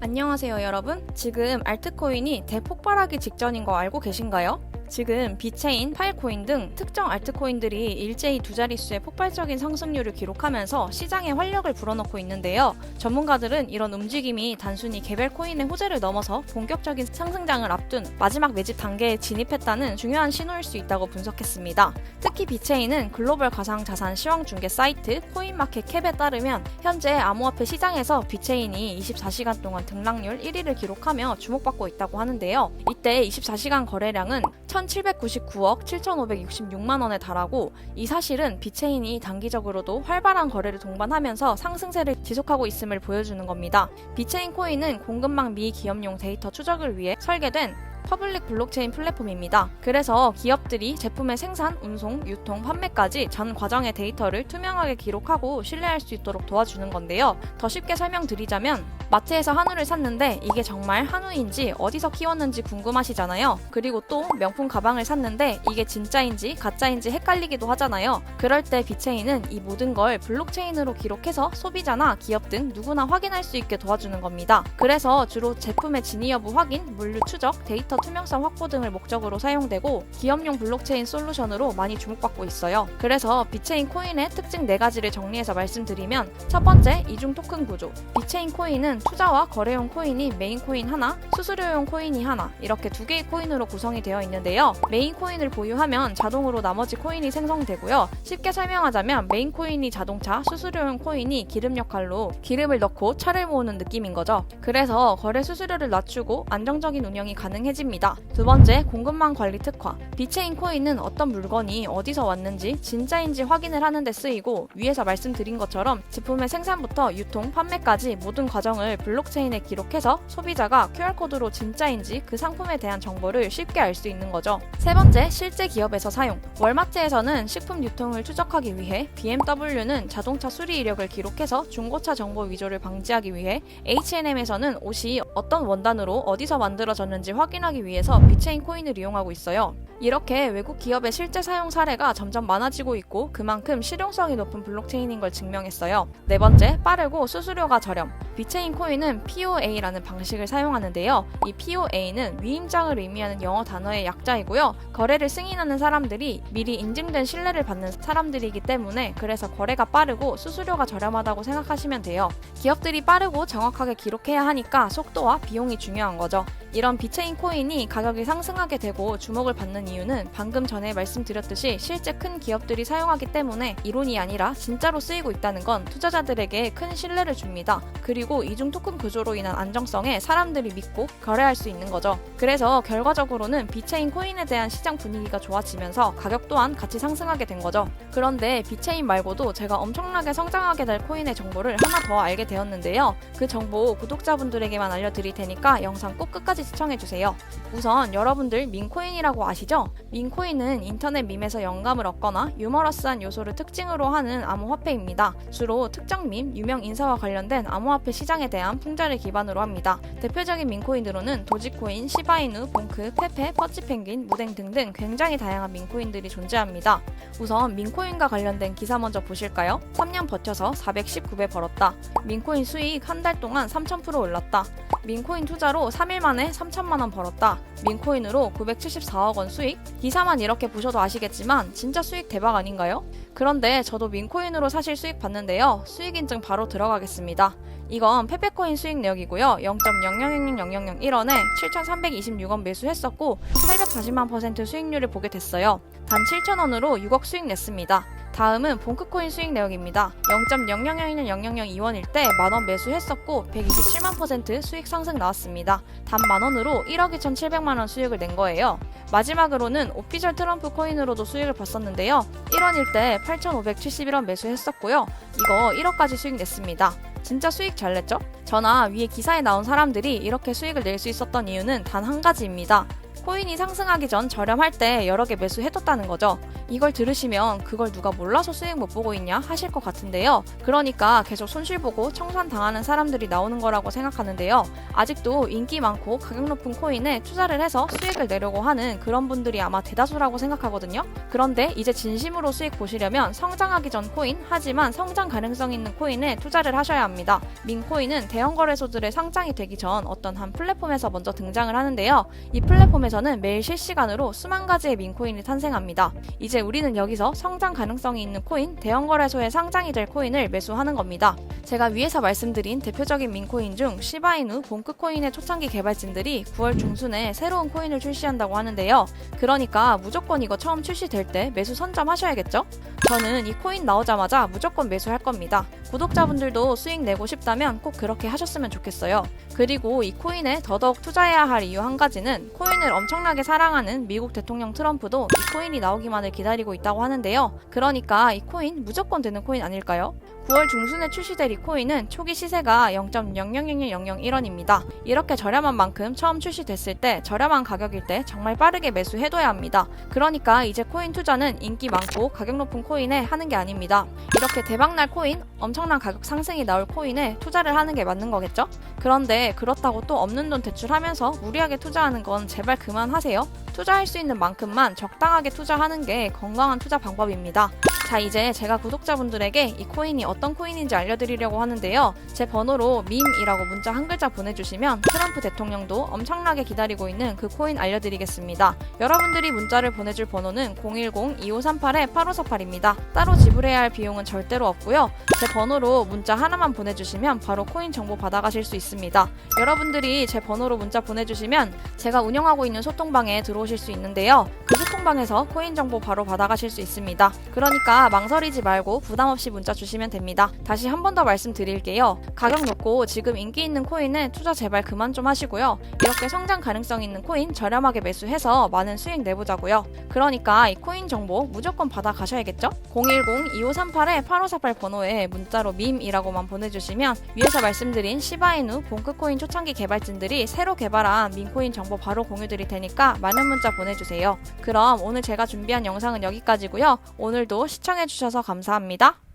안녕하세요, 여러분. 지금 알트코인이 대폭발하기 직전인 거 알고 계신가요? 지금 비체인, 파일코인 등 특정 알트코인들이 일제히 두 자릿수의 폭발적인 상승률을 기록하면서 시장에 활력을 불어넣고 있는데요. 전문가들은 이런 움직임이 단순히 개별 코인의 호재를 넘어서 본격적인 상승장을 앞둔 마지막 매집 단계에 진입했다는 중요한 신호일 수 있다고 분석했습니다. 특히 비체인은 글로벌 가상 자산 시황 중개 사이트 코인마켓 캡에 따르면 현재 암호화폐 시장에서 비체인이 24시간 동안 등락률 1위를 기록하며 주목받고 있다고 하는데요. 이때 24시간 거래량은 1,799억 7,566만 원에 달하고 이 사실은 비체인이 단기적으로도 활발한 거래를 동반하면서 상승세를 지속하고 있음을 보여주는 겁니다. 비체인 코인은 공급망 미 기업용 데이터 추적을 위해 설계된 퍼블릭 블록체인 플랫폼입니다. 그래서 기업들이 제품의 생산, 운송, 유통, 판매까지 전 과정의 데이터를 투명하게 기록하고 신뢰할 수 있도록 도와주는 건데요. 더 쉽게 설명드리자면 마트에서 한우를 샀는데 이게 정말 한우인지 어디서 키웠는지 궁금하시잖아요. 그리고 또 명품 가방을 샀는데 이게 진짜인지 가짜인지 헷갈리기도 하잖아요. 그럴 때 비체인은 이 모든 걸 블록체인으로 기록해서 소비자나 기업 등 누구나 확인할 수 있게 도와주는 겁니다. 그래서 주로 제품의 진위 여부 확인, 물류 추적, 데이터 투명성 확보 등을 목적으로 사용되고 기업용 블록체인 솔루션으로 많이 주목받고 있어요. 그래서 비체인 코인의 특징 4가지를 정리해서 말씀드리면 첫 번째, 이중 토큰 구조. 비체인 코인은 투자와 거래용 코인이 메인 코인 하나, 수수료용 코인이 하나 이렇게 두 개의 코인으로 구성이 되어 있는데요. 메인 코인을 보유하면 자동으로 나머지 코인이 생성되고요. 쉽게 설명하자면 메인 코인이 자동차, 수수료용 코인이 기름 역할로 기름을 넣고 차를 모으는 느낌인 거죠. 그래서 거래 수수료를 낮추고 안정적인 운영이 가능해 집니다. 두 번째, 공급망 관리 특화. 비체 인 코인은 어떤 물건이 어디서 왔는지 진짜인지 확인을 하는 데 쓰이고 위에서 말씀드린 것처럼 제품의 생산부터 유통, 판매까지 모든 과정을 블록체인에 기록해서 소비자가 QR코드로 진짜인지 그 상품에 대한 정보를 쉽게 알 수 있는 거죠. 세 번째, 실제 기업에서 사용. 월마트에서는 식품 유통을 추적하기 위해 BMW는 자동차 수리 이력을 기록해서 중고차 정보 위조를 방지하기 위해 H&M에서는 옷이 어떤 원단으로 어디서 만들어졌는지 확인하기 위해서 비체인 코인을 이용하고 있어요. 이렇게 외국 기업의 실제 사용 사례가 점점 많아지고 있고 그만큼 실용성이 높은 블록체인인 걸 증명했어요. 네 번째, 빠르고 수수료가 저렴. 비체인 코인은 POA라는 방식을 사용하는데요. 이 POA는 위임장을 의미하는 영어 단어의 약자이고요. 거래를 승인하는 사람들이 미리 인증된 신뢰를 받는 사람들이기 때문에 그래서 거래가 빠르고 수수료가 저렴하다고 생각하시면 돼요. 기업들이 빠르고 정확하게 기록해야 하니까 속도와 비용이 중요한 거죠. 이런 비체인 코인이 가격이 상승하게 되고 주목을 받는 이유는 방금 전에 말씀드렸듯이 실제 큰 기업들이 사용하기 때문에 이론이 아니라 진짜로 쓰이고 있다는 건 투자자들에게 큰 신뢰를 줍니다. 그리고 이중 토큰 구조로 인한 안정성에 사람들이 믿고 거래할 수 있는 거죠. 그래서 결과적으로는 비체인 코인에 대한 시장 분위기가 좋아지면서 가격 또한 같이 상승하게 된 거죠. 그런데 비체인 말고도 제가 엄청나게 성장하게 될 코인의 정보를 하나 더 알게 되었는데요. 그 정보 구독자분들에게만 알려드릴 테니까 영상 꼭 끝까지 시청해주세요. 우선 여러분들 민코인이라고 아시죠? 민코인은 인터넷 밈에서 영감을 얻거나 유머러스한 요소를 특징으로 하는 암호화폐입니다. 주로 특정 밈, 유명 인사와 관련된 암호화폐 시장에 대한 풍자를 기반으로 합니다. 대표적인 민코인으로는 도지코인, 시바이누, 봉크, 페페, 퍼치펭귄, 무댕 등등 굉장히 다양한 민코인들이 존재합니다. 우선 민코인과 관련된 기사 먼저 보실까요? 3년 버텨서 419배 벌었다. 민코인 수익 한 달 동안 3000% 올랐다. 민코인 투자로 3일 만에 3천만 원 벌었다. 민코인으로 974억 원 수익? 기사만 이렇게 보셔도 아시겠지만 진짜 수익 대박 아닌가요? 그런데 저도 민코인으로 사실 수익 봤는데요. 수익 인증 바로 들어가겠습니다. 이건 페페코인 수익 내역이고요. 0.0000001원에 7,326원 매수했었고 840만 퍼센트 수익률을 보게 됐어요. 단 7,000원으로 6억 수익 냈습니다. 다음은 봉크코인 수익 내역입니다. 0.0000002원일 때 만원 매수했었고 127만 퍼센트 수익 상승 나왔습니다. 단 만원으로 1억 2,700만 원 수익을 낸 거예요. 마지막으로는 오피셜 트럼프 코인으로도 수익을 봤었는데요. 1원일 때 8,571원 매수했었고요. 이거 1억까지 수익 냈습니다. 진짜 수익 잘 냈죠? 저나 위에 기사에 나온 사람들이 이렇게 수익을 낼 수 있었던 이유는 단 한 가지입니다. 코인이 상승하기 전 저렴할 때 여러 개 매수해뒀다는 거죠. 이걸 들으시면 그걸 누가 몰라서 수익 못 보고 있냐 하실 것 같은데요. 그러니까 계속 손실 보고 청산 당하는 사람들이 나오는 거라고 생각하는데요. 아직도 인기 많고 가격 높은 코인에 투자를 해서 수익을 내려고 하는 그런 분들이 아마 대다수라고 생각하거든요. 그런데 이제 진심으로 수익 보시려면 성장하기 전 코인 하지만 성장 가능성 있는 코인에 투자를 하셔야 합니다. 민코인은 대형 거래소들의 상장이 되기 전 어떤 한 플랫폼에서 먼저 등장을 하는데요. 이 플랫폼에서는 매일 실시간으로 수만 가지의 민코인이 탄생합니다. 이제 우리는 여기서 성장 가능성이 있는 코인, 대형 거래소에 상장이 될 코인을 매수하는 겁니다. 제가 위에서 말씀드린 대표적인 민코인 중 시바이누, 봉크코인의 초창기 개발진들이 9월 중순에 새로운 코인을 출시한다고 하는데요. 그러니까 무조건 이거 처음 출시될 때 매수 선점하셔야겠죠? 저는 이 코인 나오자마자 무조건 매수할 겁니다. 구독자분들도 수익 내고 싶다면 꼭 그렇게 하셨으면 좋겠어요. 그리고 이 코인에 더더욱 투자해야 할 이유 한 가지는 코인을 엄청나게 사랑하는 미국 대통령 트럼프도 이 코인이 나오기만을 기다리고 있다고 하는데요. 그러니까 이 코인 무조건 되는 코인 아닐까요? 9월 중순에 출시될 이 코인은 초기 시세가 0.000001원입니다. 이렇게 저렴한 만큼 처음 출시됐을 때 저렴한 가격일 때 정말 빠르게 매수해둬야 합니다. 그러니까 이제 코인 투자는 인기 많고 가격 높은 코인에 하는 게 아닙니다. 이렇게 대박날 코인, 엄청난 가격 상승이 나올 코인에 투자를 하는 게 맞는 거겠죠? 그런데 그렇다고 또 없는 돈 대출하면서 무리하게 투자하는 건 제발 그만하세요. 투자할 수 있는 만큼만 적당하게 투자하는 게 건강한 투자 방법입니다. 자, 이제 제가 구독자분들에게 이 코인이 어떤 코인인지 알려드리려고 하는데요. 제 번호로 밈이라고 문자 한 글자 보내주시면 트럼프 대통령도 엄청나게 기다리고 있는 그 코인 알려드리겠습니다. 여러분들이 문자를 보내줄 번호는 010-2538-8548입니다. 따로 지불해야 할 비용은 절대로 없고요. 제 번호로 문자 하나만 보내주시면 바로 코인 정보 받아가실 수 있습니다. 여러분들이 제 번호로 문자 보내주시면 제가 운영하고 있는 소통방에 들어오실 수 있는데요. 그 소통방에서 코인 정보 바로 받아가실 수 있습니다. 그러니까 망설이지 말고 부담 없이 문자 주시면 됩니다. 다시 한 번 더 말씀드릴게요. 가격 높고 지금 인기 있는 코인은 투자 제발 그만 좀 하시고요. 이렇게 성장 가능성 있는 코인 저렴하게 매수해서 많은 수익 내보자고요. 그러니까 이 코인 정보 무조건 받아 가셔야겠죠? 010-2538-8548 번호에 문자로 밈이라고만 보내주시면 위에서 말씀드린 시바이누 봉크코인 초창기 개발진들이 새로 개발한 민코인 정보 바로 공유드릴 테니까 많은 문자 보내주세요. 그럼 오늘 제가 준비한 영상은 여기까지고요. 오늘도 시청해주셔서 감사합니다.